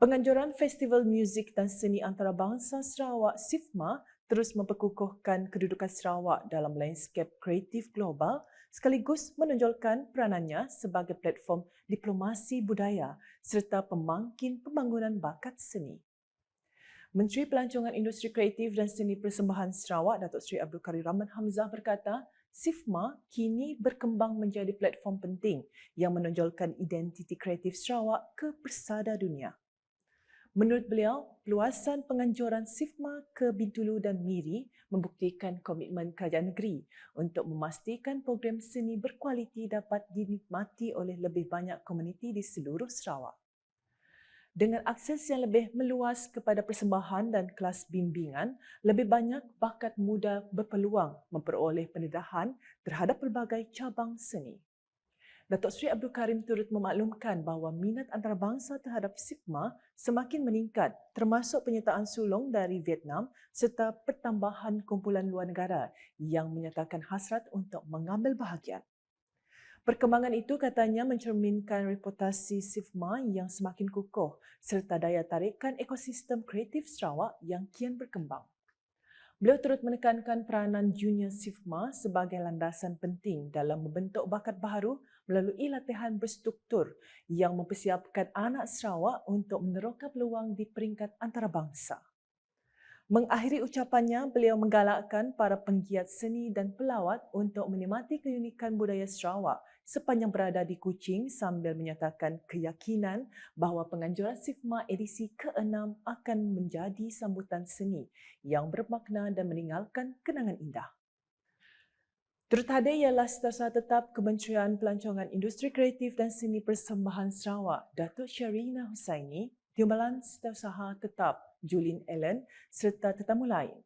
Penganjuran Festival Muzik dan Seni Antarabangsa Sarawak SIFMA terus memperkukuhkan kedudukan Sarawak dalam landscape kreatif global sekaligus menonjolkan peranannya sebagai platform diplomasi budaya serta pemangkin pembangunan bakat seni. Menteri Pelancongan Industri Kreatif dan Seni Persembahan Sarawak Datuk Seri Abdul Karim Rahman Hamzah berkata, SIFMA kini berkembang menjadi platform penting yang menonjolkan identiti kreatif Sarawak ke persada dunia. Menurut beliau, peluasan penganjuran SIFMA ke Bintulu dan Miri membuktikan komitmen kerajaan negeri untuk memastikan program seni berkualiti dapat dinikmati oleh lebih banyak komuniti di seluruh Sarawak. Dengan akses yang lebih meluas kepada persembahan dan kelas bimbingan, lebih banyak bakat muda berpeluang memperoleh pendedahan terhadap pelbagai cabang seni. Datuk Seri Abdul Karim turut memaklumkan bahawa minat antarabangsa terhadap SIPMA semakin meningkat termasuk penyertaan sulung dari Vietnam serta pertambahan kumpulan luar negara yang menyatakan hasrat untuk mengambil bahagian. Perkembangan itu katanya mencerminkan reputasi SIFMA yang semakin kukuh serta daya tarikan ekosistem kreatif Sarawak yang kian berkembang. Beliau turut menekankan peranan junior SIFMA sebagai landasan penting dalam membentuk bakat baharu melalui latihan berstruktur yang mempersiapkan anak Sarawak untuk meneroka peluang di peringkat antarabangsa. Mengakhiri ucapannya, beliau menggalakkan para penggiat seni dan pelawat untuk menikmati keunikan budaya Sarawak sepanjang berada di Kuching sambil menyatakan keyakinan bahawa penganjuran SIFMA edisi ke-6 akan menjadi sambutan seni yang bermakna dan meninggalkan kenangan indah. Turut hadir ialah Setiausaha Tetap Kementerian Pelancongan Industri Kreatif dan Seni Persembahan Sarawak, Datuk Sharina Husaini, Timbalan Setiausaha Tetap Julin Allen serta tetamu lain.